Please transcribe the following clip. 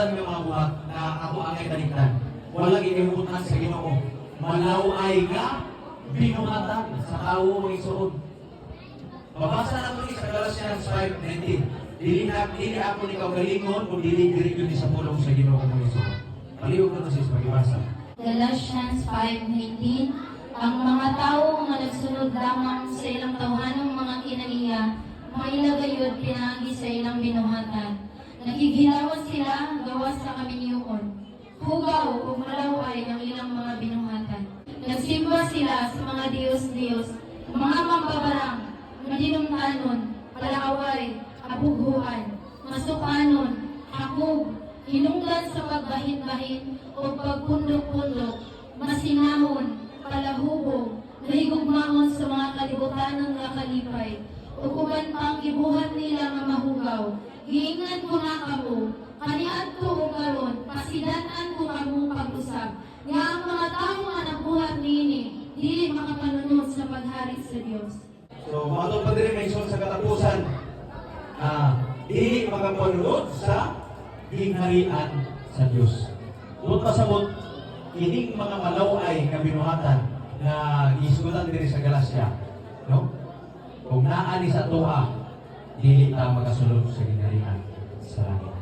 buhatan ng mga buhat na ako ang ikaligtan. Walang inibutan sa Ginoo. Malaway ka, binuhatan sa tao ang isuod. Babasa na ko ni sa Galatians 5.19. Dili na dili ako ni kaugalingon o dili diri yun sa pulong sa Ginoo ang isuod. Palihog na to sis magibasa. Galatians 5.19 Ang mga tao nga nagsunod lamang sa ilang tawhanong mga kinaiya, mailagayod pinagi sa ilang binuhatan. Nakigilawan sila gawas sa kaminyuon. Hugaw o malaway ang ilang mga binuhatan. Nagsimba sila sa mga Diyos-Diyos, mga mambabarang, madinungtanon, palaway, abughuan, masukanon, hakog, hinungdan sa pagbahin-bahin o pagpundok-pundok, masinahon, palahubog, nahigugmaon sa mga kalibutan ng nakalipay, o kuman pang gibuhat nila nga mahugaw. Giingan ko na kamo, kaniad ko o karon, pasidanan ko kamo pag-usap, nga ang mga tao nga nabuhat nini, dili makapanunod sa paghari sa Dios. So, mga pa din mention sa katapusan, ah, di makapanunod sa gingharian sa Diyos. Kung pasabot, kining mga malaway nga binuhatan na gisugutan diri sa Galacia, no? Kung naani sa tuha, dili ta magasulod sa gingharian sa langit.